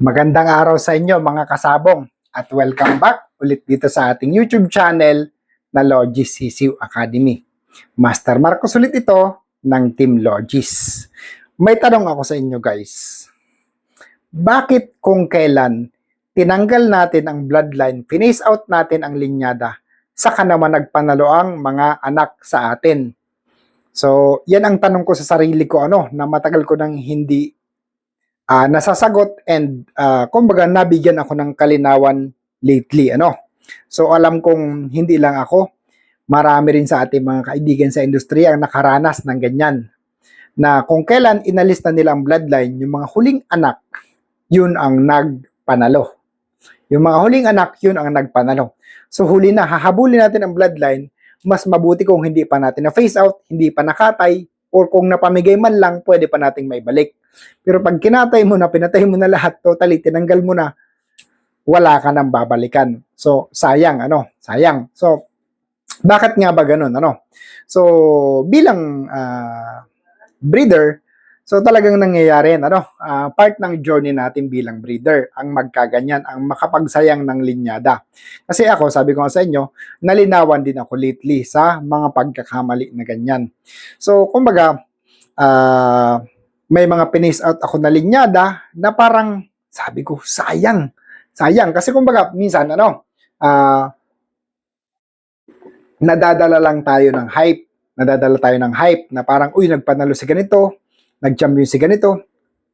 Magandang araw sa inyo mga kasabong at welcome back ulit dito sa ating YouTube channel na Logis CCU Academy. Master Marcos ulit ito ng Team Logis. May tanong ako sa inyo guys. Bakit kung kailan tinanggal natin ang bloodline, finish out natin ang linyada, saka naman nagpanalo ang mga anak sa atin? So, yan ang tanong ko sa sarili ko ano, na matagal ko nang hindi ah nasasagot and ah, kumbaga nabigyan ako ng kalinawan lately ano. So alam kong hindi lang ako, marami rin sa ating mga kaibigan sa industriya ang nakaranas ng ganyan. Na kung kailan inalis na nila ang bloodline, yung mga huling anak, yun ang nagpanalo. Yung mga huling anak, yun ang nagpanalo. So huli na, hahabulin natin ang bloodline, mas mabuti kung hindi pa natin na face out, hindi pa nakatay, or kung napamigay man lang, pwede pa nating maibalik. Pero pag kinatay mo na, pinatay mo na lahat, totally, tinanggal mo na, wala ka nang babalikan. So, sayang, ano? Sayang. So, bakit nga ba ganun, ano? So, bilang ah, breeder, so talagang nangyayari, ano? Ah, part ng journey natin bilang breeder, ang magkaganyan, ang makapagsayang ng linyada. Kasi ako, sabi ko sa inyo, nalinawan din ako lately sa mga pagkakamali na ganyan. So, kumbaga, ah, may mga pinis out ako na linyada na parang sabi ko, sayang. Sayang. Kasi kumbaga, minsan, ano, ah, nadadala lang tayo ng hype. Nadadala tayo ng hype na parang, uy, nagpanalo si ganito, nag-champion si ganito.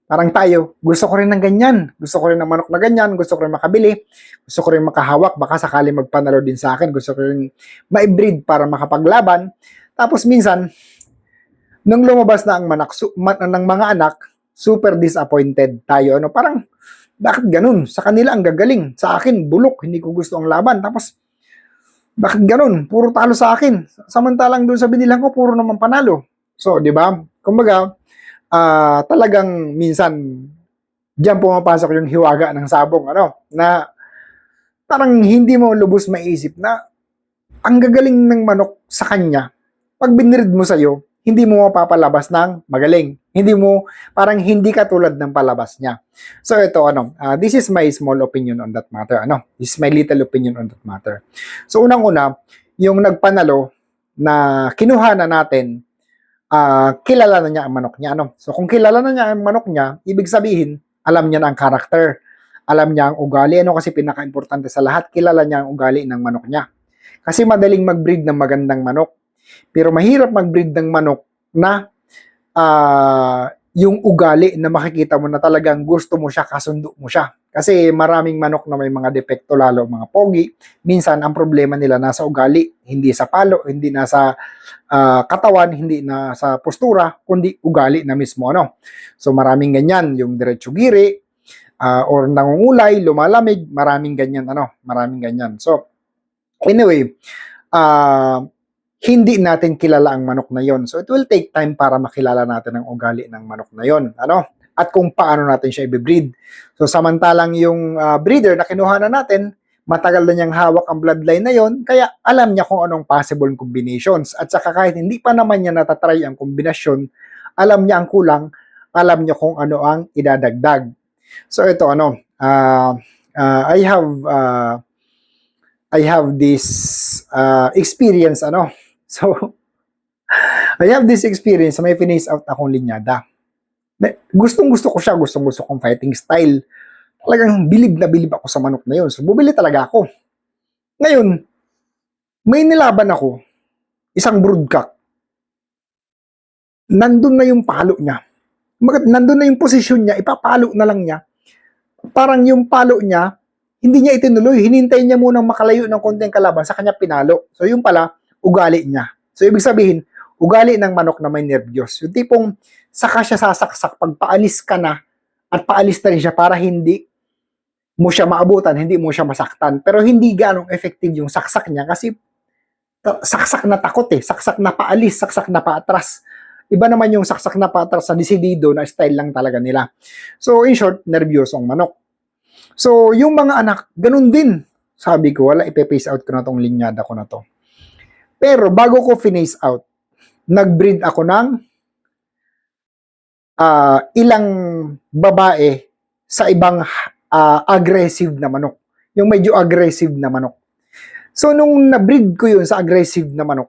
Parang tayo, gusto ko rin ng ganyan. Gusto ko rin ng manok na ganyan. Gusto ko rin makabili. Gusto ko rin makahawak. Baka sakali magpanalo din sa akin. Gusto ko rin ma-breed para makapaglaban. Tapos minsan, nung lumabas na ang manak, su, ma- ng mga anak, super disappointed tayo. Ano, parang, bakit ganun? Sa kanila ang gagaling. Sa akin, bulok. Hindi ko gusto ang laban. Tapos, bakit ganun? Puro talo sa akin. Samantalang doon sa binilang ko, puro naman panalo. So, di ba? Kumbaga, ah talagang minsan, diyan pumapasok yung hiwaga ng sabong, ano, na parang hindi mo lubos maisip na ang gagaling ng manok sa kanya, pag binirid mo sa'yo, hindi mo mapapalabas ng magaling. Hindi mo, parang hindi ka tulad ng palabas niya. So ito, ano, ah, this is my small opinion on that matter. Ano, this is my little opinion on that matter. So unang-una, yung nagpanalo na kinuha na natin, ah, kilala na niya ang manok niya. Ano? So kung kilala na niya ang manok niya, ibig sabihin, alam niya na ang karakter. Alam niya ang ugali. Ano kasi pinaka-importante sa lahat, kilala niya ang ugali ng manok niya. Kasi madaling mag-breed ng magandang manok. Pero mahirap mag-breed ng manok na ah, yung ugali na makikita mo na talagang gusto mo siya, kasundo mo siya. Kasi maraming manok na may mga depekto lalo mga pogi. Minsan ang problema nila nasa ugali, hindi sa palo, hindi nasa ah, katawan, hindi na sa postura, kundi ugali na mismo ano. So maraming ganyan, yung diretso giri ah, or nangungulay, lumalamig, maraming ganyan ano, maraming ganyan. So anyway, ah hindi natin kilala ang manok na yon. So it will take time para makilala natin ang ugali ng manok na yon. Ano? At kung paano natin siya i-breed. So samantalang yung ah, breeder na kinuha na natin, matagal na niyang hawak ang bloodline na yon, kaya alam niya kung anong possible combinations. At saka kahit hindi pa naman niya natatry ang kombinasyon, alam niya ang kulang, alam niya kung ano ang idadagdag. So ito ano, ah, ah, I have ah, I have this ah, experience ano. So I have this experience may finish out akong linyada. Gustong gusto ko siya, gustong gusto kong fighting style. Talagang bilib na bilib ako sa manok na yun. So bumili talaga ako. Ngayon, may nilaban ako, isang broodcock. Nandun na yung palo niya. Nandun na yung posisyon niya, ipapalo na lang niya. Parang yung palo niya, hindi niya itinuloy. Hinintay niya munang makalayo ng konting kalaban, sa kanya pinalo. So yung pala, ugali niya. So ibig sabihin, ugali ng manok na may nervyos. Yung tipong saka siya sasaksak pag paalis ka na at paalis na rin siya para hindi mo siya maabutan, hindi mo siya masaktan. Pero hindi ganong effective yung saksak niya kasi saksak na takot eh, saksak na paalis, saksak na paatras. Iba naman yung saksak na paatras sa desidido na style lang talaga nila. So in short, nervyos ang manok. So yung mga anak, ganun din. Sabi ko, wala, ipe-face out ko na tong linyada ko na to. Pero bago ko finish out, nag-breed ako ng ah, ilang babae sa ibang ah, aggressive na manok. Yung medyo aggressive na manok. So, nung na-breed ko yun sa aggressive na manok,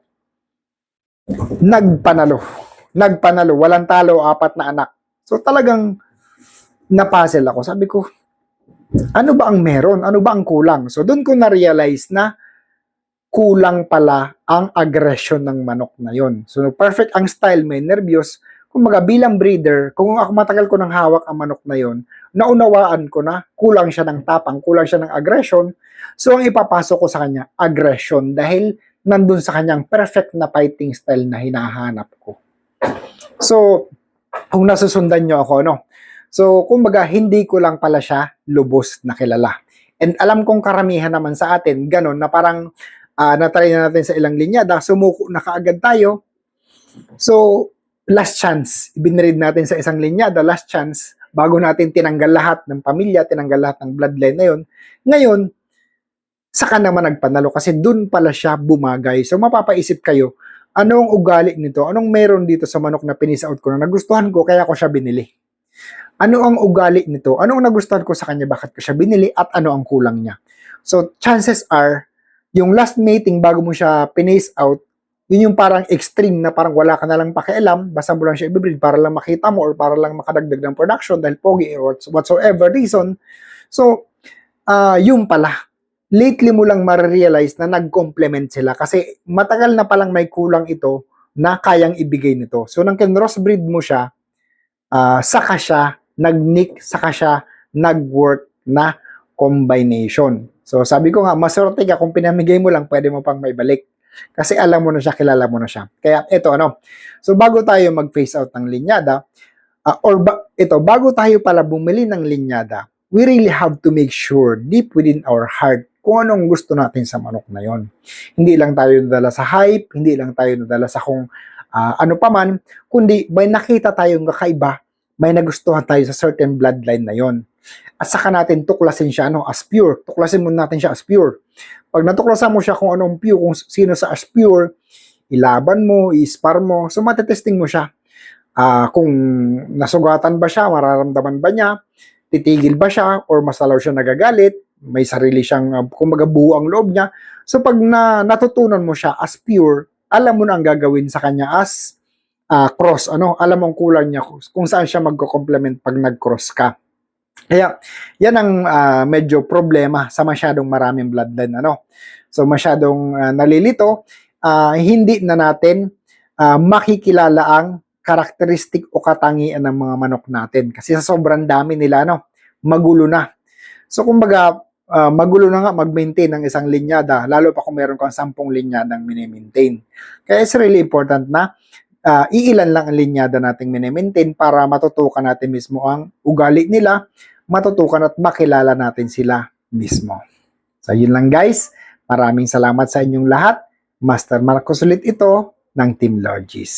nagpanalo. Nagpanalo. Walang talo, apat na anak. So, talagang napuzzle ako. Sabi ko, ano ba ang meron? Ano ba ang kulang? So, doon ko na-realize na kulang pala ang aggression ng manok na yon. So, perfect ang style, may nervyos. Kung mga bilang breeder, kung ako matagal ko nang hawak ang manok na yon, naunawaan ko na kulang siya ng tapang, kulang siya ng aggression. So, ang ipapasok ko sa kanya, aggression, dahil nandun sa kanyang perfect na fighting style na hinahanap ko. So, kung nasusundan nyo ako, no? So, kumbaga, hindi ko lang pala siya lubos na kilala. And alam kong karamihan naman sa atin, ganun, na parang uh, natry na natin sa ilang linyada, sumuko na kaagad tayo. So, last chance, ibinread natin sa isang linyada, last chance, bago natin tinanggal lahat ng pamilya, tinanggal lahat ng bloodline na yun. Ngayon, saka naman nagpanalo kasi dun pala siya bumagay. So, mapapaisip kayo, anong ugali nito? Anong meron dito sa manok na pinis out ko na nagustuhan ko kaya ko siya binili? Ano ang ugali nito? Ano ang nagustuhan ko sa kanya? Bakit ko siya binili? At ano ang kulang niya? So, chances are, yung last mating bago mo siya pinace out, yun yung parang extreme na parang wala ka na lang pakialam, basta mo lang siya i-breed para lang makita mo or para lang makadagdag ng production dahil pogi or whatsoever reason. So, uh, yung pala, lately mo lang marirealize na nag-complement sila kasi matagal na palang may kulang ito na kayang ibigay nito. So, nang kin-crossbreed mo siya, uh, saka siya nag-nick, saka siya nag-work na combination. So, sabi ko nga, maswerte ka kung pinamigay mo lang, pwede mo pang maibalik. Kasi alam mo na siya, kilala mo na siya. Kaya ito ano. So, bago tayo mag-face out ng linyada, uh, or ba, ito, bago tayo pala bumili ng linyada, we really have to make sure deep within our heart kung anong gusto natin sa manok na yon. Hindi lang tayo nadala sa hype, hindi lang tayo nadala sa kung uh, ano pa man, kundi may nakita tayong kakaiba may nagustuhan tayo sa certain bloodline na yon. At saka natin tuklasin siya ano, as pure. Tuklasin mo natin siya as pure. Pag natuklasan mo siya kung anong pure, kung sino sa as pure, ilaban mo, ispar mo, so matetesting mo siya. Uh, kung nasugatan ba siya, mararamdaman ba niya, titigil ba siya, or masalaw siya nagagalit, may sarili siyang, uh, kumbaga buo ang loob niya. So pag na, natutunan mo siya as pure, alam mo na ang gagawin sa kanya as uh, cross, ano, alam mo ang kulang niya kung saan siya magko-complement pag nag-cross ka. Kaya, yan ang uh, medyo problema sa masyadong maraming bloodline, ano. So, masyadong uh, nalilito, uh, hindi na natin uh, makikilala ang karakteristik o katangian ng mga manok natin. Kasi sa sobrang dami nila, ano, magulo na. So, kumbaga, uh, magulo na nga mag-maintain ng isang linyada, lalo pa kung meron kang sampung linyadang mini-maintain. Kaya it's really important na uh, iilan lang ang linyada nating mini-maintain para matutukan natin mismo ang ugali nila, matutukan at makilala natin sila mismo. So yun lang guys, maraming salamat sa inyong lahat. Master Marcos ulit ito ng Team Logis.